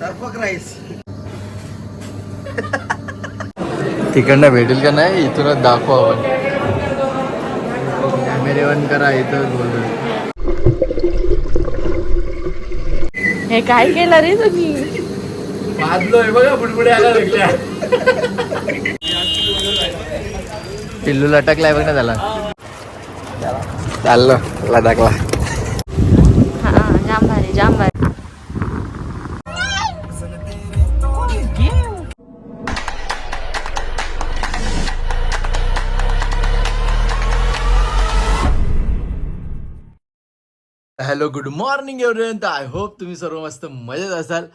सर्फक rice तिकडनं भेटेल का नाही? इथूनच दाखवू आपण. कॅमेरे वन करा इथं बोलू. हे काय केलं रे तुम्ही? वाजलोय बघा बुडबुडे आला लागल्या पिल्लू लटकलाय बघ ना त्याला. चाललो लडाखला हॅलो गुड मॉर्निंग एव्हरीवन तर आय होप तुम्ही सर्व मस्त मजेत असाल.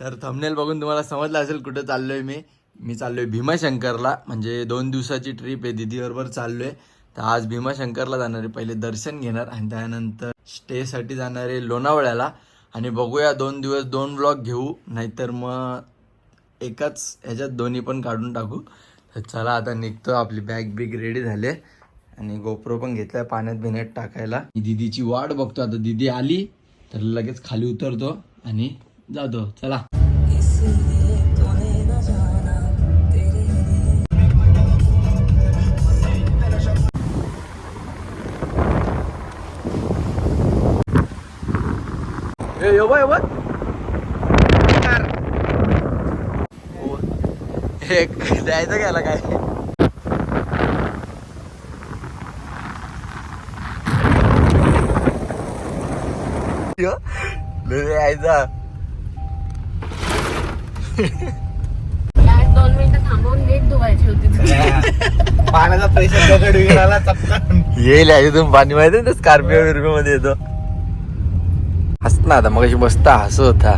तर थंबनेल बघून तुम्हाला समजलं असेल कुठं चाललोय मी. मी चाललोय भीमाशंकरला. म्हणजे दोन दिवसाची ट्रिप आहे दीदीबरोबर चाललोय. तर आज भीमाशंकरला जाणार आहे पहिले दर्शन घेणार आणि त्यानंतर स्टेसाठी जाणार आहे लोणावळ्याला. आणि बघूया दोन दिवस दोन ब्लॉग घेऊ. नाहीतर मग एकाच ह्याच्यात दोन्ही पण काढून टाकू. तर चला आता निघतो. आपली बॅग बिग रेडी झाले आणि गोप्रो पण घेतलाय पाण्यात बिण्यात टाकायला. दिदीची वाट बघतो. आता दिदी आली तर लगेच खाली उतरतो आणि जातो. चला. एक द्यायचं घ्यायला काय? यो, लय द्यायचा दोन मिनिटं थांबवून नीट धुवायची होती. पाण्याचा प्रेशर चपका येईल याच्यातून पाणी माहिती ना स्कॉर्पिओ बिर्पिओ मध्ये येतो. हस ना आता मग मस्त हसत होता.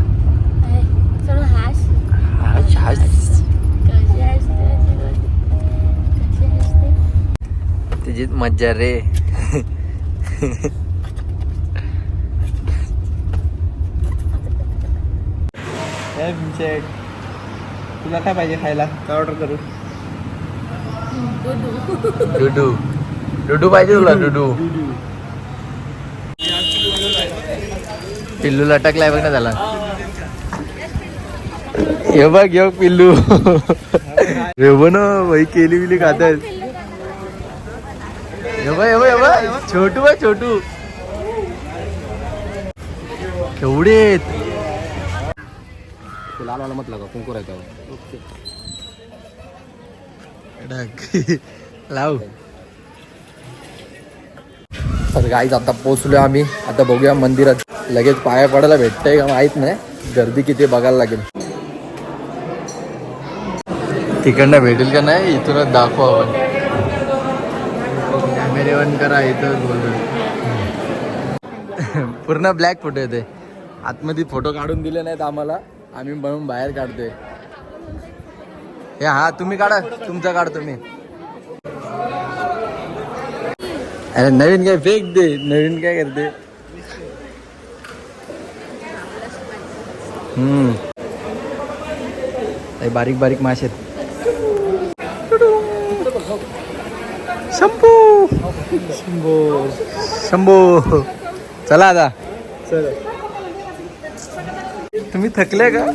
ए, चल हास. रे तुला काय पाहिजे खायला? काय ऑर्डर करू? डुडू. डुडू. पाहिजे तुला डुडू. पिल्लू लटकलाय बघ ना त्याला. हे बघ हे बघ पिल्लू. हे बघ ना बाई केली बिली खात बघ छोटू बघ छोटू. केवढे आहेत लाल वाला मत लगा कुंकू राहतो ढग. लाव. तर गाईच आता पोचलोय आम्ही. आता बघूया मंदिरात. लगेच पाया पडायला भेटतंय का माहीत नाही. गर्दी किती बघायला लागेल. तिकडनं भेटेल का नाही इथूनच दाखवू आपण. कॅमेरे वन करा इथं बोलू. पूर्ण ब्लॅक फोटो येते आतमध्ये फोटो काढून दिले नाहीत आम्हाला. आम्ही म्हणून बाहेर काढतोय. हे हा तुम्ही काढा तुमचा काढ तुम्ही. अरे नवीन काय फेक दे नवीन काय करते? हम्म. बारीक बारीक मासे आहेत. शंभू. शंभू. शंभू. चला आता. तुम्ही थकले का?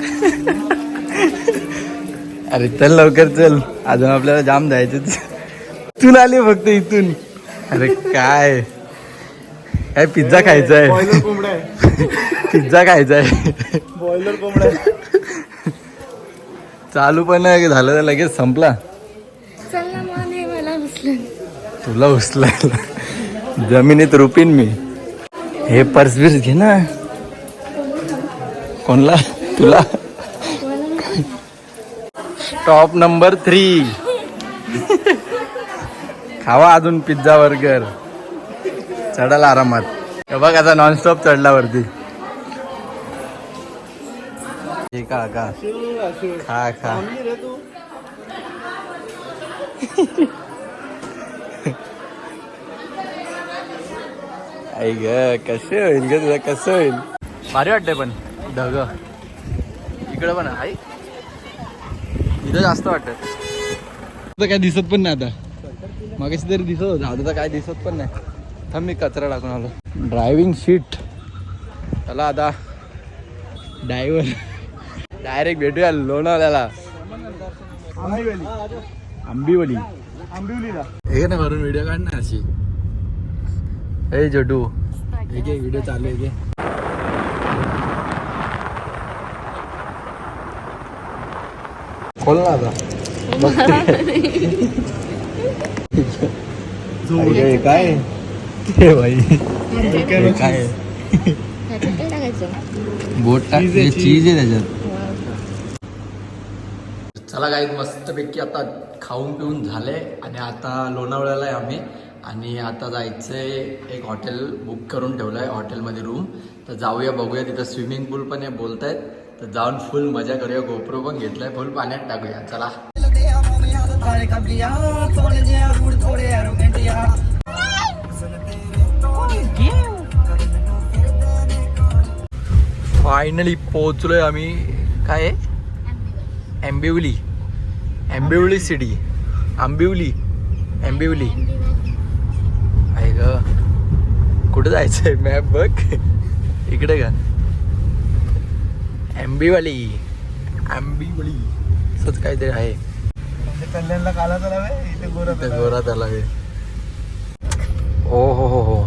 अरे चल लवकर चल. अजून आपल्याला जाम जायचं इथून आले फक्त इथून. अरे काय? काय पिझ्झा खायचा आहे? बॉयलर कोंबडा आहे. पिझ्झा खायचा आहे. बॉयलर कोंबडा चालू पण झालं तर लगेच संपला. तुला उचलायला. जमिनीत रुपीन मी. हे पर्स बिर्स घे ना. कोणला? तुला? Top number three. खावा अजून पिझ्झा बर्गर. चढाल आरामात. बघ आता नॉनस्टॉप चढला वरती का का खा खा. आई ग कसे होईल ग तुला? कसं होईल? भारी वाटतंय पण. ढग. इकडं पण आहे. इथं जास्त वाटत. काय दिसत पण नाही आता. मागाशी तरी दिसत होतं. आता तर काय दिसत पण नाही. थांब मी कचरा टाकून आलो. ड्रायव्हिंग सीट चला आता. ड्रायव्हर डायरेक्ट भेटूया लोणावल्याला आंबिवली. आंबिवलीला हे ना भरून व्हिडिओ काढ ना अशी. हे छोटू हे घे व्हिडिओ चालू आहे खोल ना आता हे काय हे भाई हे काय बोट टाक Cheese आहे, चीज आहे त्याच्यात चला काही मस्तपैकी आता खाऊन पिऊन झाले आणि आता लोणावळ्याला आहे आम्ही. आणि आता जायचंय एक हॉटेल बुक करून ठेवलं आहे हॉटेलमध्ये रूम तर जाऊया बघूया. तिथं स्विमिंग पूल पण आहे बोलतायत. तर जाऊन फुल मजा करूया. गोप्रो पण घेतलाय. फुल पाण्यात टाकूया. चला. फायनली पोहोचलोय आम्ही. काय आहे? आंबिवली आंबिवली सिटी आंबिवली आंबिवली आहे ग. कुठं जायचंय? मॅप बघ. इकडे का आंबिवली आंबिवली असंच काहीतरी आहे. कल्याणला काला तलाव आहे इथे गोरा इथं गोरा तलाव आहे. ओ हो हो हो.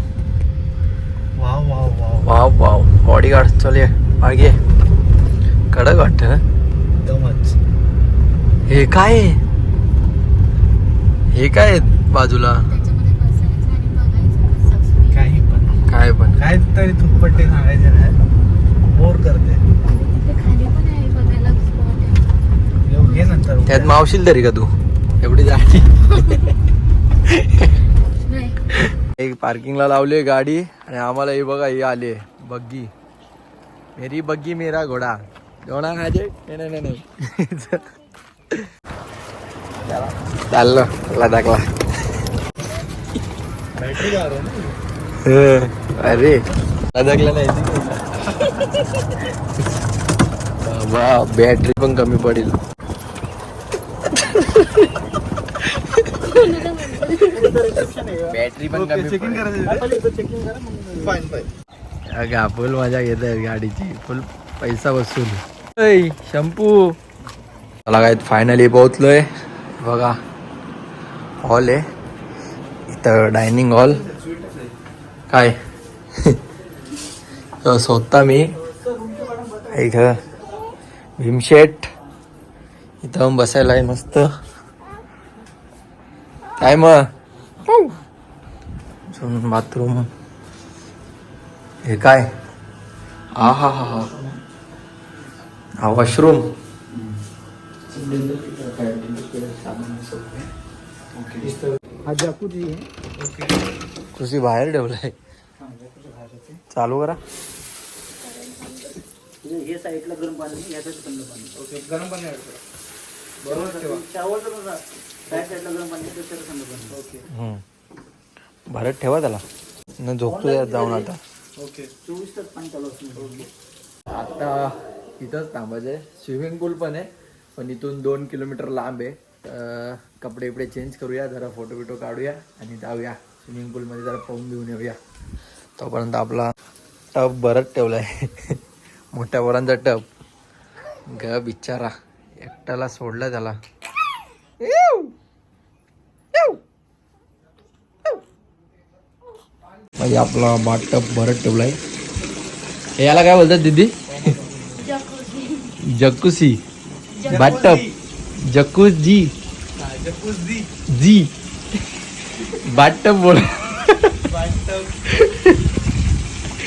Wow wow wow. Wow wow. Bodyguard चल मागे कडक वाटत एकदमच. हे काय? हे काय आहे बाजूला. काही पण. काय पण. काय तरी थुप्पट्टे सांगायचे नाही. बोर करते तिथे खाली पण आहे बघायला spot आहे. येऊ घे नंतर त्यात मावशील तरी का तू? एवढी जाती नाही. एक पार्किंगला लावली गाडी आणि आम्हाला हे बघा हे आले बग्गी. मेरी बग्गी मेरा घोडा. घोडा माझे? नाही नाही, चाललो लडाखला हं, अरे. लडाखला नाही बाबा बॅटरी पण कमी पडेल. बॅटरी पण चेकिंग. करायचं. फुल मजा घेत आहेत गाडीची. फुल पैसा वसूल ऐ शॅम्पू मला काय फायनली पोहोचलोय. बघा. हॉल आहे. इथं डायनिंग हॉल काय? स्वतः मी. इथं. भीमशेट इथं बसायला आहे मस्त. काय मग? बाथरूम. हे काय? हा हा हा हा. हा वॉशरूम. हा कृषी बाहेर ठेवलाय. चालू करा. ओके गरम पाणी ऍड करा. बरोबर ठेवा ओके. हम्म. भरत ठेवा त्याला. न झोपतो त्यात जाऊन आता. ओके. आता इथंच थांबायचं स्विमिंग पूल पण आहे पण इथून दोन किलोमीटर लांब आहे. तर कपडे बिपडे चेंज करूया जरा फोटो बिटो काढूया आणि जाऊया. स्विमिंग पूलमध्ये जरा पाहून घेऊन येऊया. तोपर्यंत आपला टब भरत ठेवलाय. मोठ्या वरांचा टब. ग बिचारा. एकट्याला सोडलं त्याला. म्हणजे आपला बाट टब भरत ठेवलाय. हे याला काय बोलतात दीदी? जकुसी. बाटप जकुजी जकुजी जी. बाटप बोल.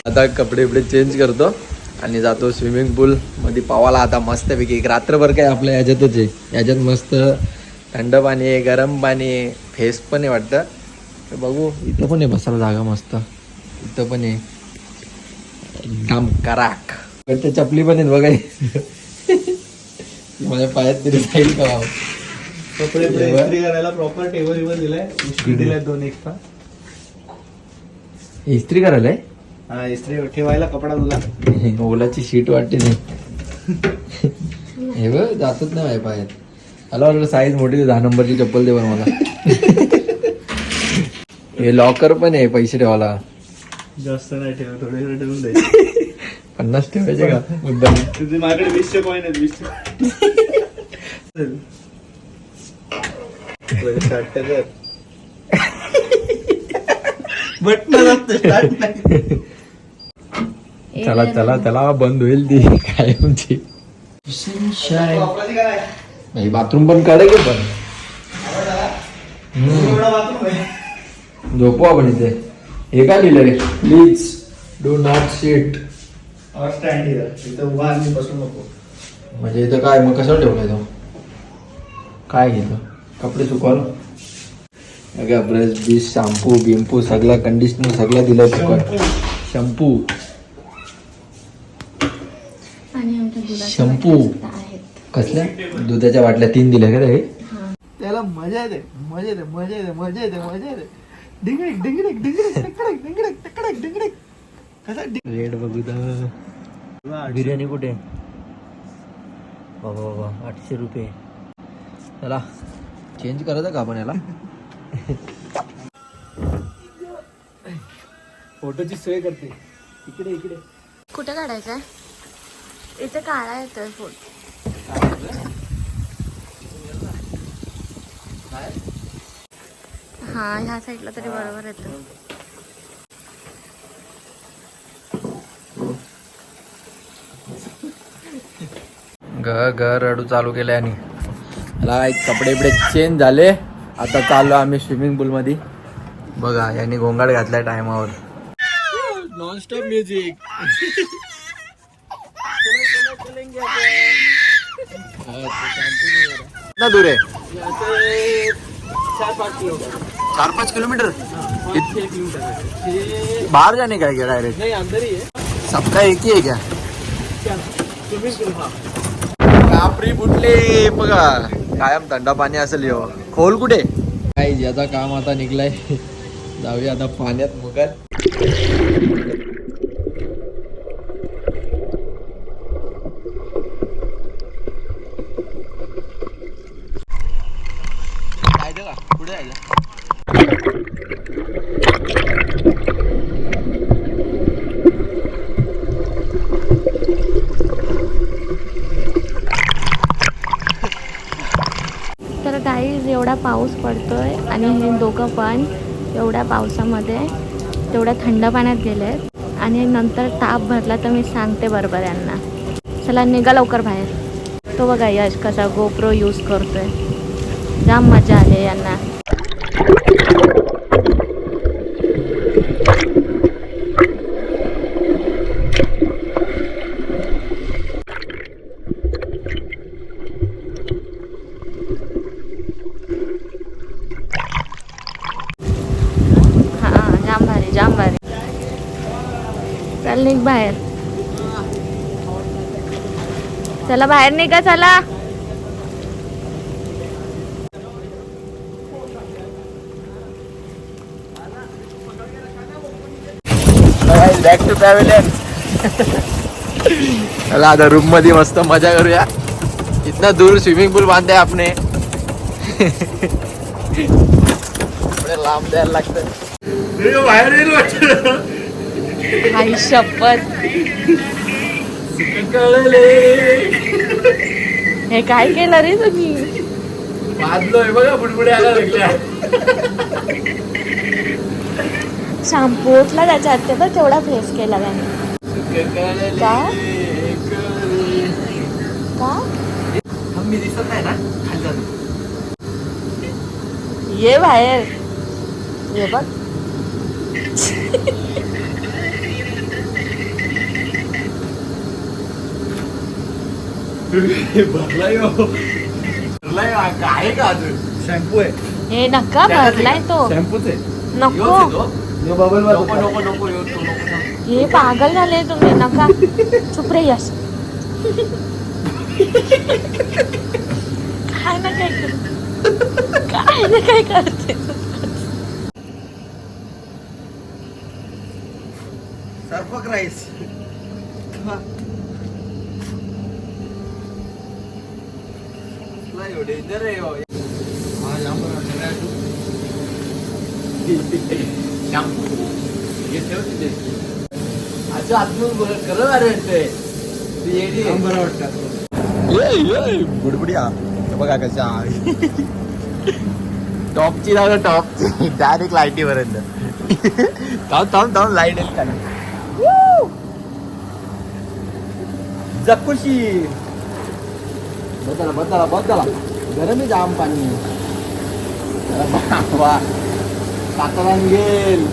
आता कपडे बिपडे चेंज करतो. आणि जातो स्विमिंग पूल मध्ये पावाला आता मस्त पैकी. एक रात्रभर काय आपल्या ह्याच्यातच आहे. याच्यात मस्त थंड पाणी आहे गरम पाणी आहे फेस पण आहे वाटतं. तर बघू इथं पण आहे बसायला जागा मस्त. इथं पण आहे. एकदम कराक. त्या चपली पण आहेत बघा. ती माझ्या पायात तरी जाईल का? कपडे करायला प्रॉपर टेबल दिलाय. इस्त्री दिलाय दोन एक्स्ट्रा इस्त्री करायला आहे? हा इस्त्री ठेवायला कपडा तुला. ओलाची शीट वाटते नाही हे बघ जातच नाही पायात मला वाटलं साईज मोठी दहा नंबरची चप्पल दे बरं मला. हे लॉकर पण आहे पैसे ठेवायला. जास्त नाही ठेवा थोडे ठेवून द्यायचे पन्नास ठेवायचे का? मुद्दा तुझे माझ्याकडे वीसचे कॉईन आहेत वीसचे स्टार्ट कर. चला चला चला बंद होईल ती कायमची बाथरूम पण काढे की पण झोपू आपण इथे. हे काय लिहिलंय please do not sit stand इथं उभा आणि बसू नको. म्हणजे इथं काय मग कशावर ठेवलाय तो? काय घेतो कपडे सुकवाल अगं ब्रश बीश शॅम्पू बिम्पू सगळं कंडिशनर सगळं दिलंय फुकट शॅम्पू आहेत. कसल्या? दुधाच्या बाटल्या तीन दिल्या का रे त्याला मजा येते मजा येते मजा येते मजा येते मजा येते. डिंगडिक डिंगडिक डिंगडिक टकडक डिंगडिक टकडक डिंगडिक. कसा रेट बघू बिर्याणी कुठे? बाबा बाबा आठशे रुपये. चला चेंज करायचं का आपण याला? फोटोची सोय करते. इकडे इकडे. कुठे काढायचा इथे काढा येतोय फोटो हा ह्या साईडला तरी बरोबर येतो ग ग रडू चालू केले आणि. कपडे बिपडे चेंज झाले. आता चाललो आम्ही स्विमिंग पूल मध्ये बघा यांनी घोंगाड घातलाय टायमावर नॉनस्टॉप म्युझिक कितना दूर है चार पाच किलोमीटर? चार पाच किलोमीटर छह किलोमीटर बाहर जाने का है क्या डायरेक्ट नाही अंदर ही आहे. सबका एक ही है क्या? कापरी बुटले. बघा कायम थंडा पाणी असेल यो. खोल कुठे? काय ज्याचा काम आता निघलाय जाऊया आता पाण्यात मुगाल पुढे जायचं तर काही एवढा पाऊस पडतोय आणि हे दोघं पण एवढ्या पावसामध्ये तेवढ्या थंड पाण्यात गेले आणि नंतर ताप भरला तर मी सांगते बरोबर यांना. चला निघा लवकर बाहेर. तो बघा यश कसा गोप्रो यूज करतोय. जाम मजा आली यांना हा जाम भारी जाम भारी चल निघ बाहेर. चला बाहेर निघा चला. बॅक टू पॅव्हिलियन चला आता रूममध्ये मस्त मजा करूया. इतना दूर स्विमिंग पूल बांधते आपने. थोडे लांब द्यायला लागतं. बाहेर येईल वाटतं. आई शपथ. हे काय केलं रे तुम्ही? बांधलोय बघा बुडबुडे आला लागल्या. शॅम्पू ओतला त्याच्यात ते बघ केवढा फेस केला त्याने. का? का? मी दिसत नाही ना? खाली. ये बाहेर. ये बघ. भरलाय भरलाय हा, काय का अजून? शॅम्पू आहे. हे नका भरलाय तो. शॅम्पूच? आहे नको यो बबल नको नको नको तो नको. हे पागल झाले तुम्ही नका. चुप रे यश काय ना काय कर- काय ना काय करते? सर्फक राईस. डेंजर आहे ह्यो. शॅम्पू हे ठेव तिथे. आज असं आतून बोल खरं भारी वाटतंय ती येडी आहे. बरं वाटतं ये बुडबुडिया बघा कशा टॉपची जागा टॉपची डायरेक्ट लाईटी पर्यंत थांब थांब थांब लाइट येईल जकुशी बदला बदला बदला. गरम जाम पाणी. अरे कातरान गेल.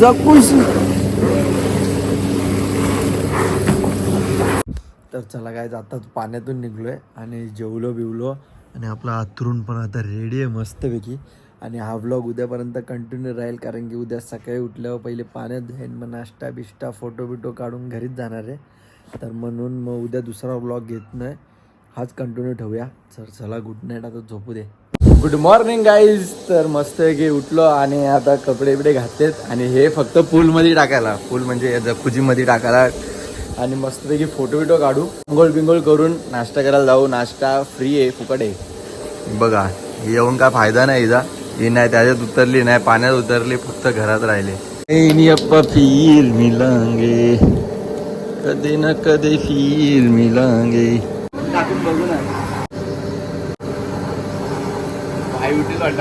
जपूस. तर चला काय आता पाण्यातून निघलोय आणि जेवलो बिवलो. आणि आपला आथरून पण आता रेडी आहे मस्तपैकी. आणि हा व्लॉग उद्यापर्यंत कंटिन्यू राहील कारण की उद्या सकाळी उठल्यावर पहिले पाण्यात धुईन मग नाश्ता बिष्टा फोटो बिटो काढून घरीच जाणार आहे. तर म्हणून मग उद्या दुसरा व्लॉग घेत नाही. हाच कंटिन्यू ठेवूया. सर चला गुड नाईट आता झोपू दे. गुड मॉर्निंग गाईज तर मस्त की उठलो आणि आता कपडे बिडे घातलेत आणि हे फक्त पूलमध्ये टाकायला. पूल म्हणजे जखुजीमध्ये टाकायला. आणि मस्तपैकी फोटो बिटो काढू. अंघोळ बिंगोळ करून नाश्ता करायला जाऊ. नाश्ता फ्री आहे फुकट आहे. बघा येऊन काय फायदा नाही जा ही नाही त्याच्यात उतरली नाही पाण्यात उतरली फक्त घरात राहिले. फील मिलांगे. कधी ना कधी फील मिलांगे. टाकून बघू ना. काय उठेल वाटत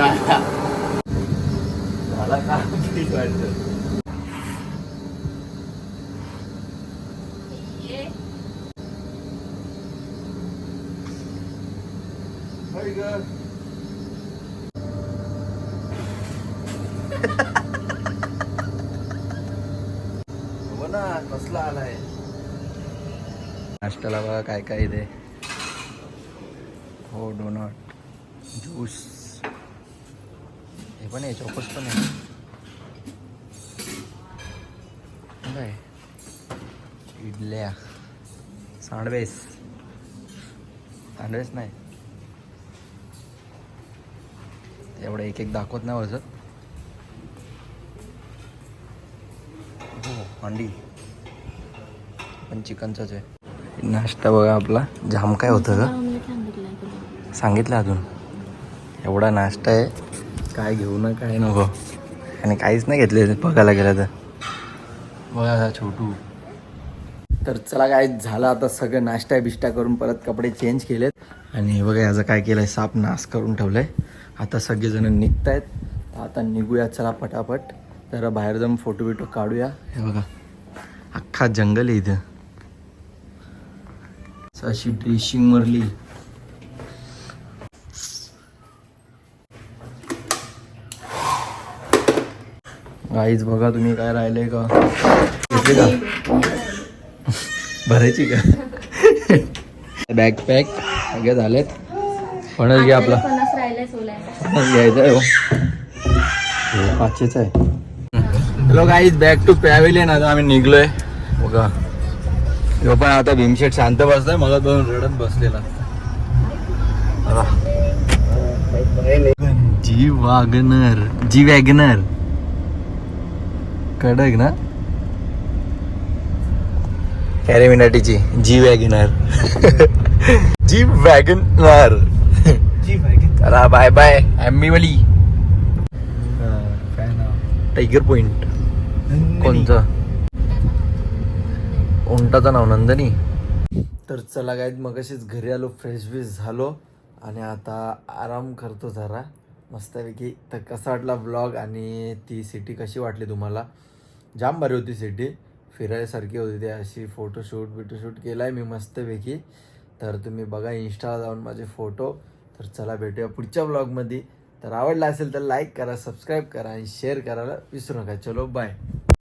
मला काय उठेल वाटत. हो आलाय? नाश्त्याला बघा काय काय इथे डोनट ज्यूस हे पण आहे चौकस पण आहे. काय? इडल्या. सांडवेस. सांडवेस नाही. एवढं एक एक दाखवत नाही वरचं. हो अंडी. पण चिकनचंच आहे. नाश्ता बघा आपला. जाम काय होतं का सांगितलं अजून. एवढा नाश्ता आहे. काय घेऊ ना काय नको. आणि काहीच नाही घेतले बघायला गेलं तर. बघा छोटू. तर चला काय झालं आता सगळं नाश्ता बिष्टा करून परत कपडे चेंज केलेत. आणि बघा याचं काय केलंय साप नाश करून ठेवलंय. आता सगळेजण निघत आहेत आता निघूया चला पटापट. तर बाहेर जाऊन फोटो बिटो काढूया. हे बघा. अख्खा जंगल आहे इथं. अशी ड्रेशिंग मरली गाईच बघा तुम्ही काय राहिले का? घेतली का? भरायची का? बॅग पॅक सगळे झालेत. फणस घ्या आपला. फणस घ्यायचा आहे हो. हो पाचशेच आहे. Hello guys back to pavilion आता आम्ही निघलोय. बघा. ह्यो पण आता भीमशेट शांत बसलाय. मला दोन रडत बसलेला. जी वागनर जी वॅगनर कडक ना कॅरे मिनाटीची जी वॅगनर जी वॅगनर चला बाय बाय नाव? टायगर पॉइंट कोणतं? उंटाचं नाव नंदनी. तर चला काय मग अशीच घरी आलो फ्रेश बिश झालो आणि आता आराम करतो जरा. मस्तपैकी तर कसा वाटला ब्लॉग आणि ती सिटी कशी वाटली तुम्हाला? जाम भारी होती सिटी. फिरायसारखी होती ती अशी फोटोशूट बिटोशूट केला आहे मी मस्तपैकी. तर तुम्ही बघा इंस्टाला जाऊन माझे फोटो तर चला भेटूया पुढच्या ब्लॉगमध्ये तर आवडला असेल तर लाईक करा सबस्क्राईब करा आणि शेअर करायला विसरू नका. चलो बाय